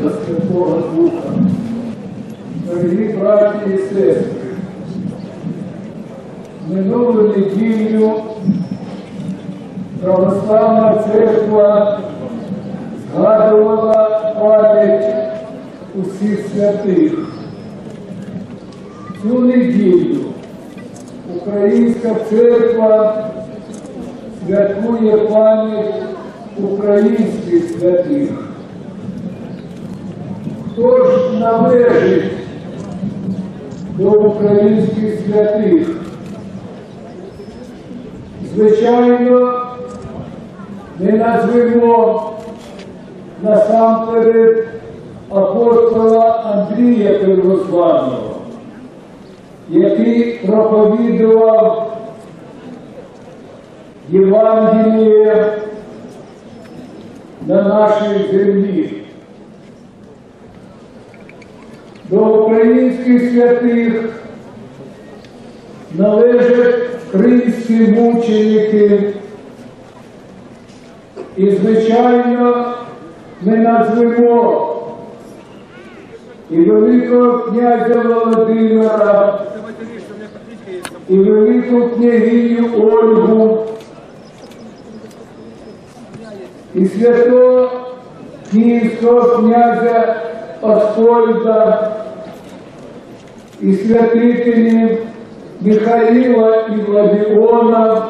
І Святого Духа. Дорогі браті і сестри, минулу неділю Православна церква згадувала пам'ять усіх святих. Цю неділю Українська церква святкує пам'ять українських святих. Хто ж належить до українських святих? Звичайно, не назвемо насамперед апостола Андрія Первозваного, який проповідував Євангеліє на нашій землі. До українських святих належать кримські мученики. І, звичайно, ми назвемо і Великого князя Володимира, і Велику княгиню Ольгу, і святого Київського князя Аскольда, і святителів Михаїла і Владиона,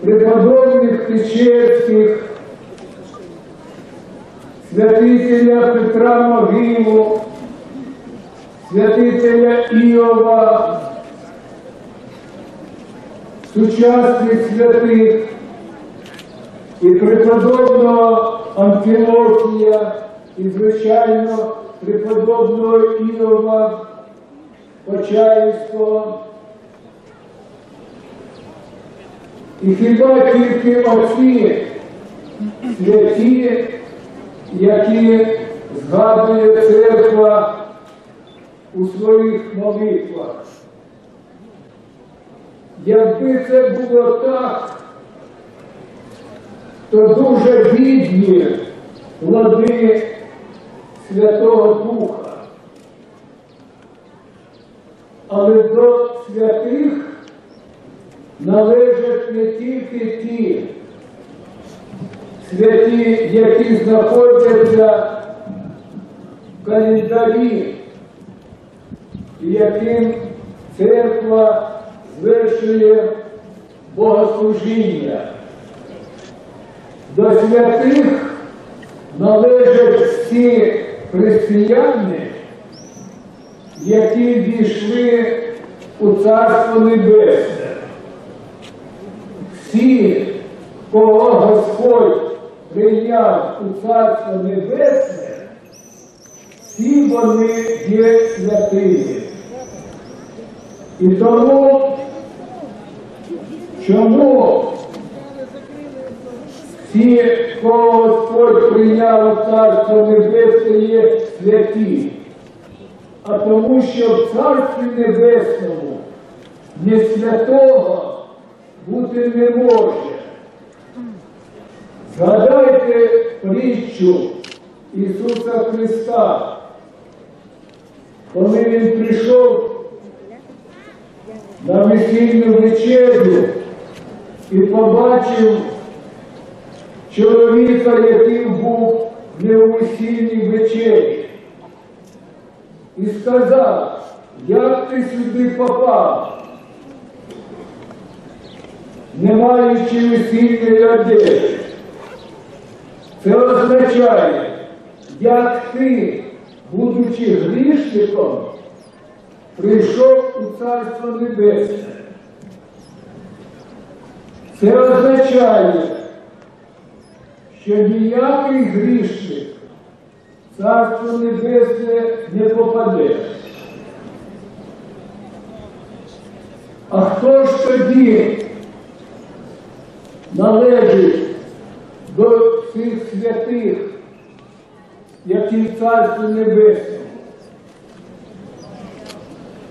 преподобних Печерських, святителя Петра Могилу, святителя Іова, сучасних святих і преподобного Амфілохія, і, звичайно, преподобного Іова Почаївського. І хіба тільки оці святі, які згадує церква у своїх молитвах. Якби це було так, то дуже бідні плоди Святого Духа. Але до святих належать не тільки ті святі, які знаходяться в календарі, яким церква звершує богослужіння. До святих належать всі християни, які війшли у Царство Небесне. Всі, кого Господь прийняв у Царство Небесне, всі вони є святими. І тому, чому всі, кого Господь прийняв у Царство Небесне, є святі? А тому, що в Царстві Небесному не святого бути не може. Згадайте притчу Ісуса Христа, коли Він прийшов на весільну вечерю і побачив чоловіка, який був не у весільній вечері. І сказав, як ти сюди попав, не маючи весільної одежі. Це означає, як ти, будучи грішником, прийшов у Царство Небесне. Це означає, що ніякий грішник Царство Небесне не попаде. А хто ж тоді належить до всіх святих, які в Царстві Небесному?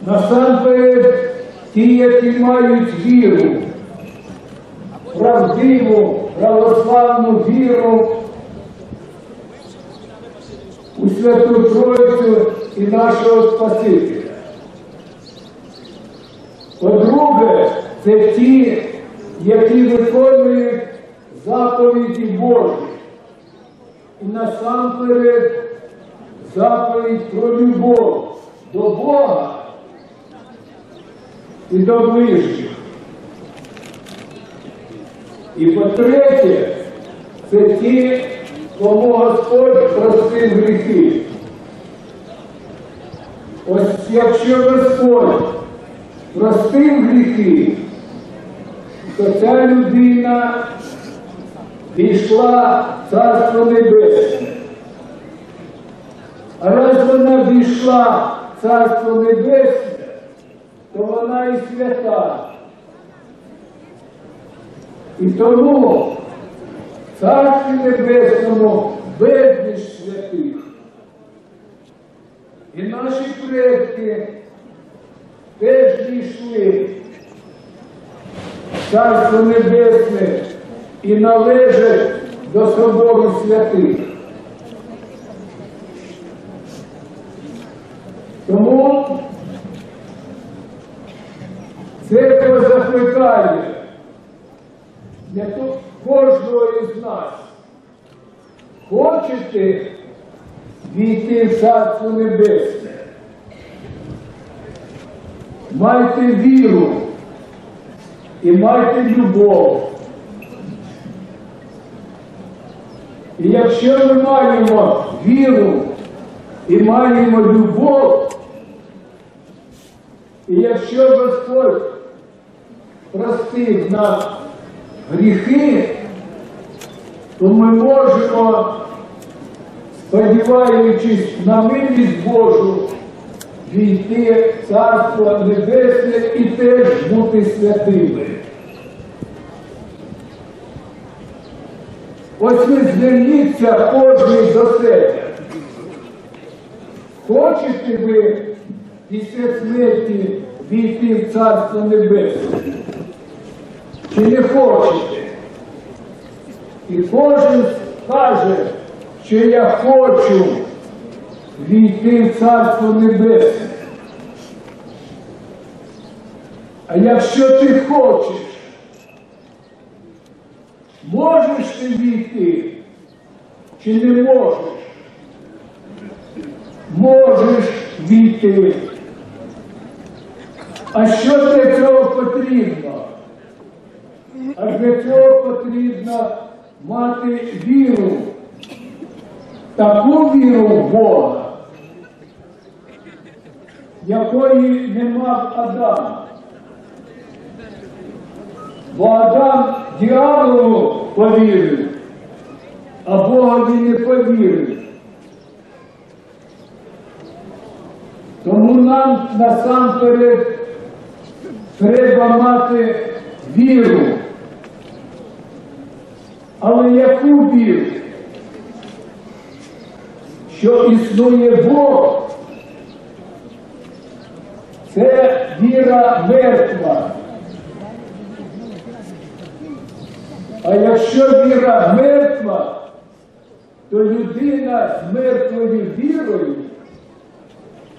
Насамперед ті, які мають віру, правдиву, православну віру у Святу Троїцю і нашого Спасителя. По-друге, це ті, які виконують заповіді Божі. І насамперед заповідь про любов до Бога і до ближніх. І по-третє, це ті, кому Господь простив гріхи. Ось якщо Господь простив гріхи, то ця людина війшла в Царство Небесне. А раз вона війшла в Царство Небесне, то вона і свята. І тому Царстві Небесному безліч святих. І наші предки теж дійшли Царство Небесне і належать до собору святих. Тому церква закликає для кожного із нас. Хочете війти в Царство Небесне? Майте віру і майте любов. І якщо ми маємо віру і маємо любов, і якщо Господь простив нам гріхи, то ми можемо, сподіваючись на милість Божу, війти в Царство Небесне і теж бути святими. Ось ви зверніться кожен до себе. Хочете ви після смерті війти в Царство Небесне? Чи не хочете? І кожен каже, що я хочу війти в Царство Небесне. А якщо ти хочеш, можеш ти війти чи не можеш? Можеш війти. А що для цього потрібно? А для цього потрібно мати віру, таку віру в Бога, якої не мав Адам. Бо Адам діяволу повірив, а Богові не повірив. Тому нам насамперед треба мати віру. Але яку віру? Що існує Бог? Це віра мертва. А якщо віра мертва, то людина з мертвою вірою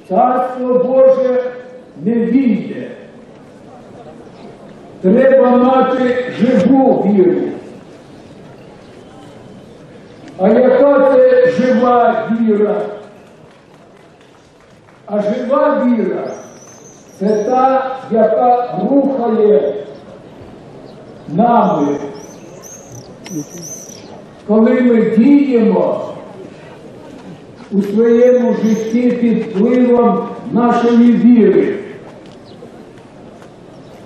Царство Боже не війде. Треба мати живу віру. А яка це жива віра? А жива віра це та, яка рухає нами. Коли ми діємо у своєму житті під впливом нашої віри.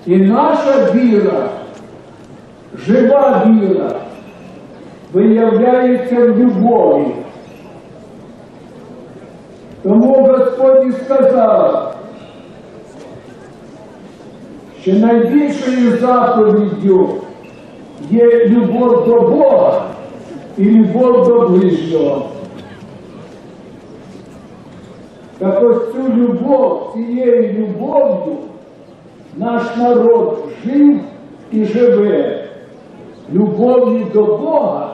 І наша віра, жива віра, виявляється в любові. Тому Господь і сказав, що найбільшою заповіддю є любов до Бога і любов до ближнього. Так ось цю любов, цією любов'ю наш народ жив і живе любов'ю до Бога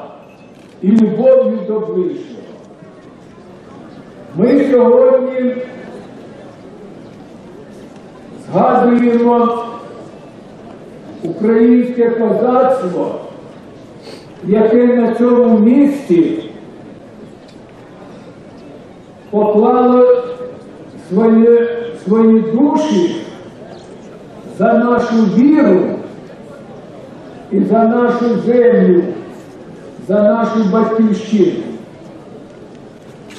і любов'ю до ближнього. Ми сьогодні згадуємо українське козацтво, яке на цьому місці поклало свої, свої душі за нашу віру і за нашу землю, за нашу батьківщину.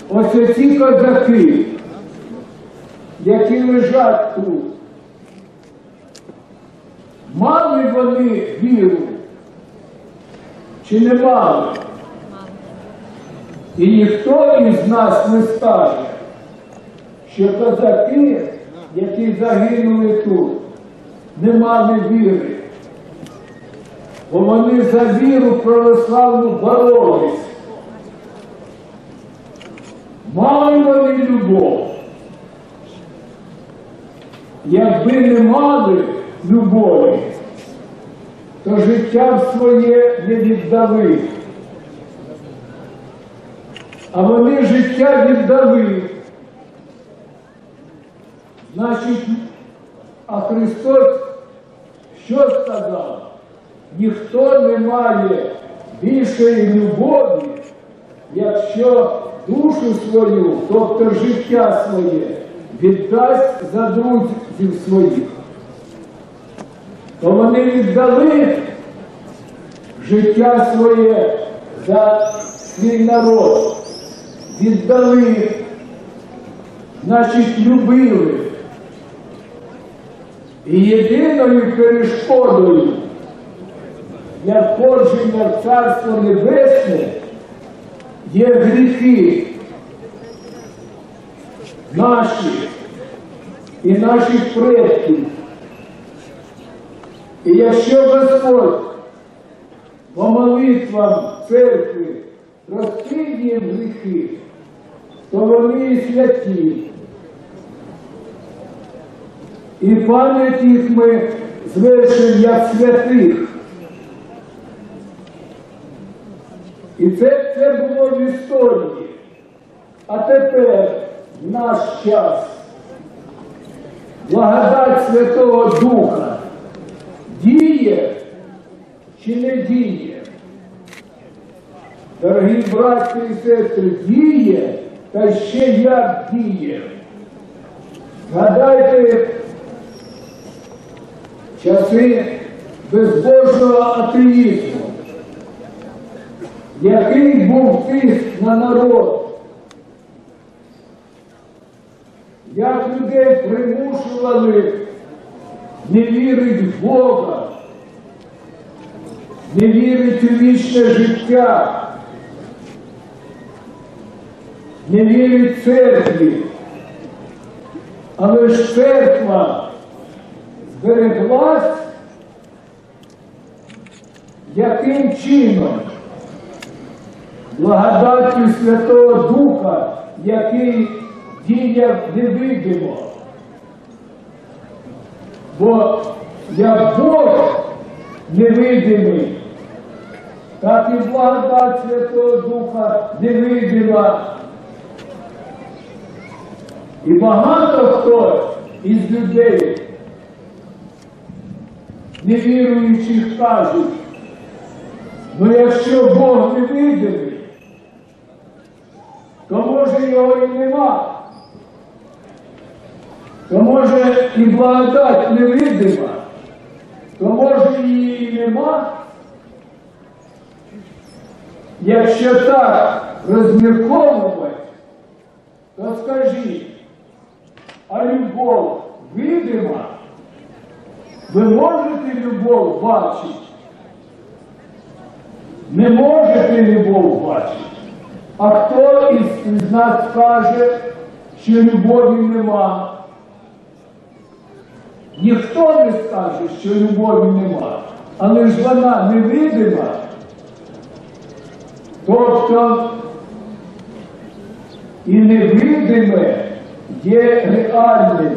Ось ці козаки, які лежать тут, мали вони віру чи не мали? І ніхто із нас не скаже, що козаки, які загинули тут, не мали віри. Бо вони за віру православну боролись. Мали вони любов. Якби не мали любові, то життя своє не віддали. А вони життя віддали. Значить, а Христос що сказав? Ніхто не має більшої любові, якщо душу свою, тобто життя своє, віддасть за друзів своїх. То вони віддали життя своє за свій народ, віддали, значить, любили. І єдиною перешкодою для входження в Царство Небесне є гріхи наші і наших предків. І якщо Господь по молитвам церкви розкриє гріхи, то вони і святі. І пам'ять їх ми звершимо як святих. І це, це було в історії. А тепер наш час благодать Святого Духа діє чи не діє? Дорогі браті і сестри, діє та ще як діє. Згадайте часи безбожного атеїзму, який був тиск на народ, як людей примушували не вірити в Бога, не вірити у вічне життя, не вірить церкві. Але ж церква збереглась яким чином? Благодаттю Святого Духа, який діяв невидимо. Бо як Бог невидимий, так і благодать Святого Духа невидима. І багато хто із людей, невіруючих, кажуть, ну якщо Бог невидимий, його і нема. То може і благодать невидима, то може її і нема. Якщо так розмірковувати, то скажіть, а любов видима? Ви можете любов бачити? Не можете любов бачити. А хто із, нас скаже, що любові нема? Ніхто не скаже, що любові нема, але ж вона невидима. Тобто і невидиме є реальним.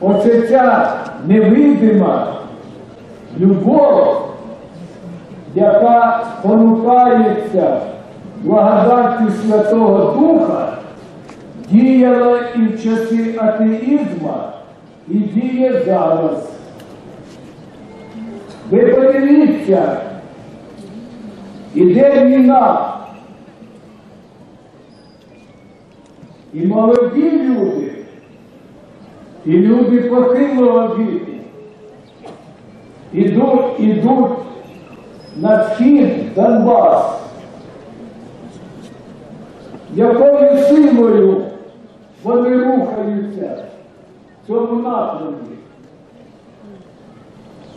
Оце ця невидима любов, яка спонукається благодаттю Святого Духа діяла і в часи атеїзму, і діє зараз. Ви подивіться, іде війна. І молоді люди, і люди похилого віку ідуть, ідуть на схід Донбас. Якою силою вони рухаються в цьому напрямі?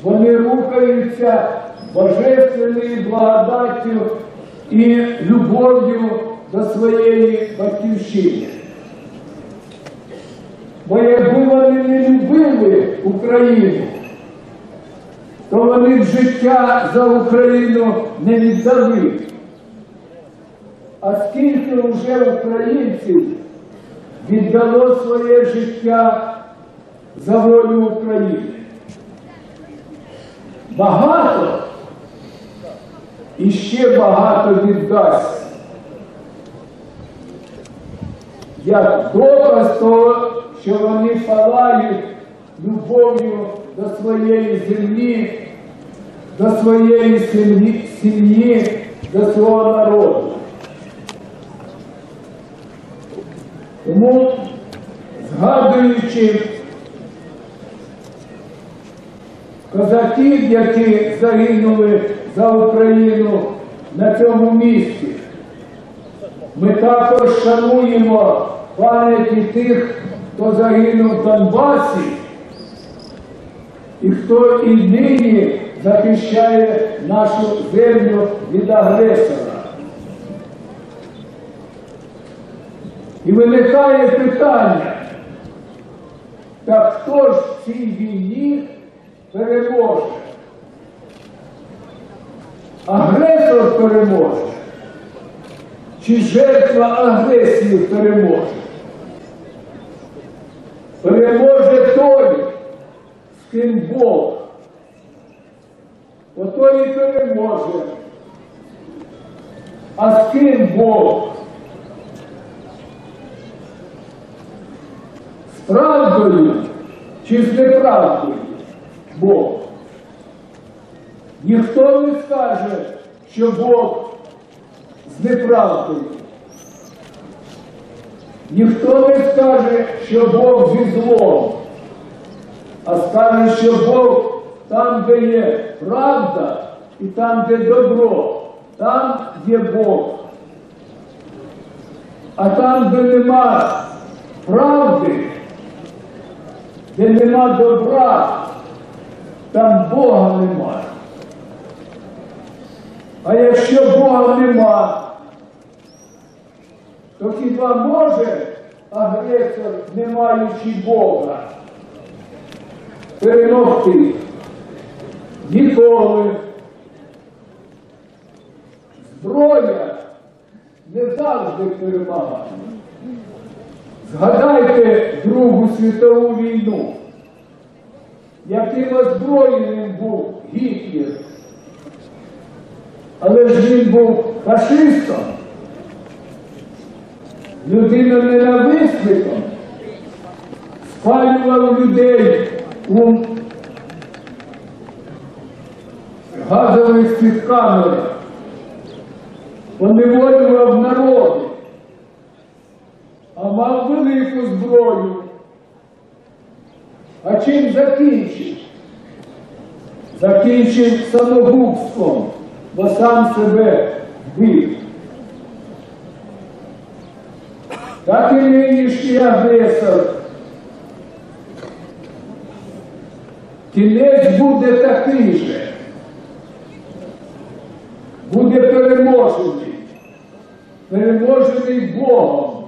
Вони рухаються божественною благодаттю і любов'ю до своєї батьківщини. Бо якби вони не любили Україну, то вони життя за Україну не віддали. А скільки вже українців віддало своє життя за волю України? Багато і ще багато віддасть. Як доказ того, що вони палають любов'ю до своєї землі, до своєї сім'ї, сім'ї, до свого народу. Тому, згадуючи козаків, які загинули за Україну на цьому місці, ми також шануємо пам'яті тих, хто загинув в Донбасі, і хто і нині захищає нашу землю від агресора. І виникає питання, так хто ж в цій війні переможе? Агресор переможе? Чи жертва агресії переможе? Переможе той, з ким Бог. Ото і переможе. А з ким Бог? З правдою чи з неправдою Бог? Ніхто не скаже, що Бог з неправдою. Ніхто не скаже, що Бог зі злом, а скаже, що Бог там, де є правда, і там, де добро, там є Бог. А там, де нема правди, де нема добра, там Бога немає. А якщо Бога нема, то хіба може агресор, не маючи Бога, перемогти? Ніколи. Зброя не завжди перемагає. Згадайте Другу світову війну, яким озброєним був Гітлер. Але ж він був фашистом, людина ненависником, спалював людей у газових цих камерах, поневолював народи, а мав велику зброю. А чим закінчив? Закінчив самогубством, бо сам себе вбив. Так і нинішній агресор. Кінець буде такий же. Буде переможений. Переможений Богом.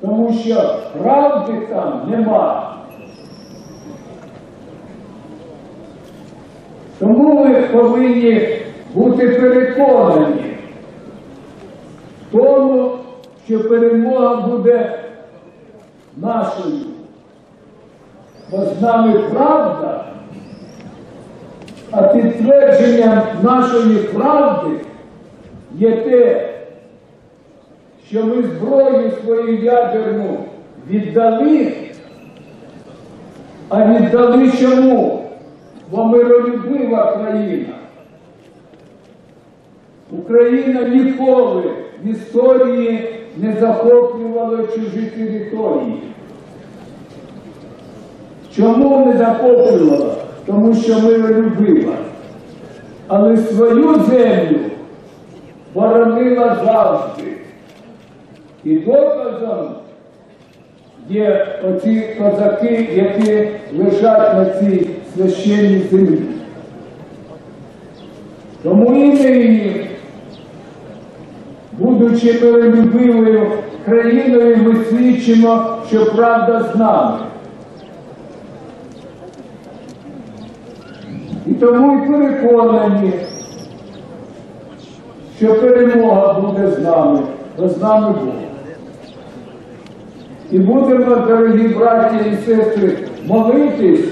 Тому що правди там нема. Тому ми повинні бути переконані в тому, що перемога буде нашою. Бо з нами правда, а підтвердженням нашої правди є те, що ми зброю свою ядерну віддали, а віддали чому? Бо миролюбива країна. Україна ніколи в історії не захоплювала чужі території. Чому не захоплювала? Тому що миролюбива. Але свою землю боронила завжди. І доказом є оці козаки, які лежать на цій священній землі. Тому і нині, будучи миролюбивою країною, ми свідчимо, що правда з нами. І тому і переконані, що перемога буде з нами, бо з нами Бог. І будемо, дорогі браті і сестри, молитись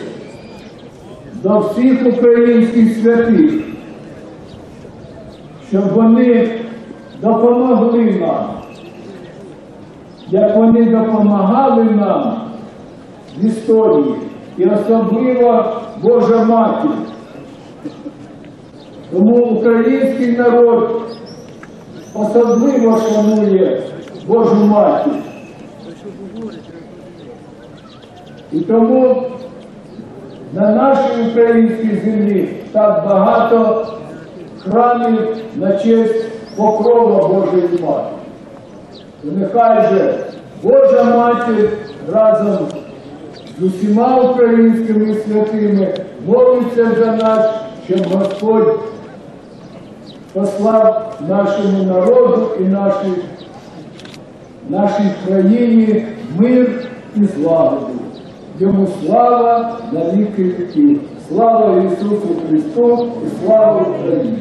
до всіх українських святих, щоб вони допомогли нам, як вони допомагали нам в історії, і особливо Божа Матір. Тому український народ особливо шанує Божу Матір. І тому на нашій українській землі так багато храмів на честь покрова Божої Матері. І нехай же Божа Матір разом з усіма українськими святими молиться за нас, щоб Господь послав нашому народу і нашій, нашій країні мир і злагоду. Йому слава на віки віків. Слава Ісусу Христу і слава Україні!